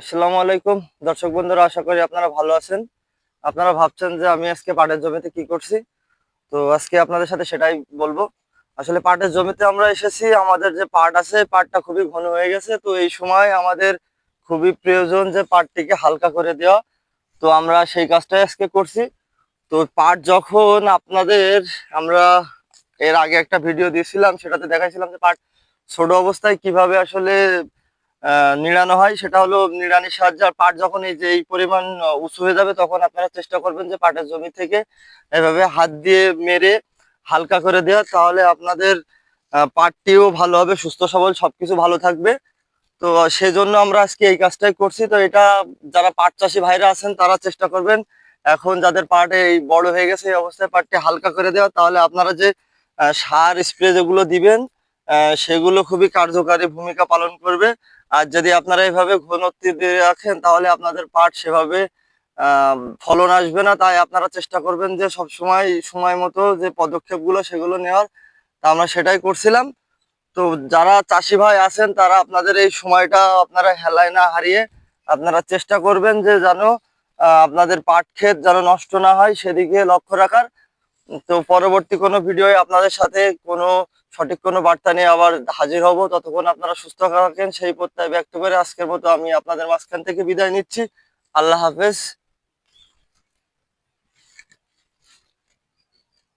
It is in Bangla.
আসসালামু আলাইকুম। দর্শক বন্ধুরা, আশা করি আপনারা ভালো আছেন। আপনারা ভাবছেন যে আমি আজকে পাটের জমিতে কি করছি? তো আজকে আপনাদের সাথে সেটাই বলব। আসলে পাটের জমিতে আমরা এসেছি, আমাদের যে পাট আছে পাটটা খুবই ঘন হয়ে গেছে। তো এই সময় আমাদের খুবই প্রয়োজন যে পাটটিকে হালকা করে দেওয়া। তো আমরা সেই কাজটাই আজকে করছি। তো পাট যখন আপনাদের, আমরা এর আগে একটা ভিডিও দিয়েছিলাম, সেটাতে দেখাইছিলাম যে পাট ছোট অবস্থায় কীভাবে আসলে নিড়ানো হয়, সেটা হলো নিড়ানির সাহায্যে। আর পাট যখন এই যে এই পরিমাণ উঁচু হয়ে যাবে, তখন আপনারা চেষ্টা করবেন যে পাটের জমি থেকে এভাবে হাত দিয়ে মেরে হালকা করে দেওয়া, তাহলে আপনাদের পাটটিও ভালো হবে, সুস্থ, সবল, সবকিছু ভালো থাকবে। তো সেজন্য আমরা আজকে এই কাজটাই করছি। তো এটা যারা পাট চাষি ভাইরা আছেন, তারা চেষ্টা করবেন, এখন যাদের পাট এই বড় হয়ে গেছে, এই অবস্থায় পাটটি হালকা করে দেওয়া, তাহলে আপনারা যে সার স্প্রে যেগুলো দিবেন সেগুলো খুবই কার্যকারী ভূমিকা পালন করবে। আর যদি আপনারা এইভাবে ঘনত্ব দিয়ে রাখেন, তাহলে আপনাদের পাট সেভাবে ফলন আসবে না। তাই আপনারা চেষ্টা করবেন যে সব সময় সময় মতো যে পদক্ষেপগুলো সেগুলো নেওয়ার। তা আমরা সেটাই করছিলাম। তো যারা চাষি ভাই আছেন, তারা আপনাদের এই সময়টা আপনারা হেলায় না হারিয়ে আপনারা চেষ্টা করবেন যে যেন আপনাদের পাট ক্ষেত যেন নষ্ট না হয়, সেদিকে লক্ষ্য রাখার। তো পরবর্তী কোনো ভিডিওয়ে আপনাদের সাথে কোনো সঠিক কোনো বার্তা নিয়ে আবার হাজির হব। ততক্ষণ আপনারা সুস্থ থাকেন, সেই প্রত্যয় ব্যক্ত করে আজকের মতো আমি আপনাদের মাঝখান থেকে বিদায় নিচ্ছি। আল্লাহ হাফেজ।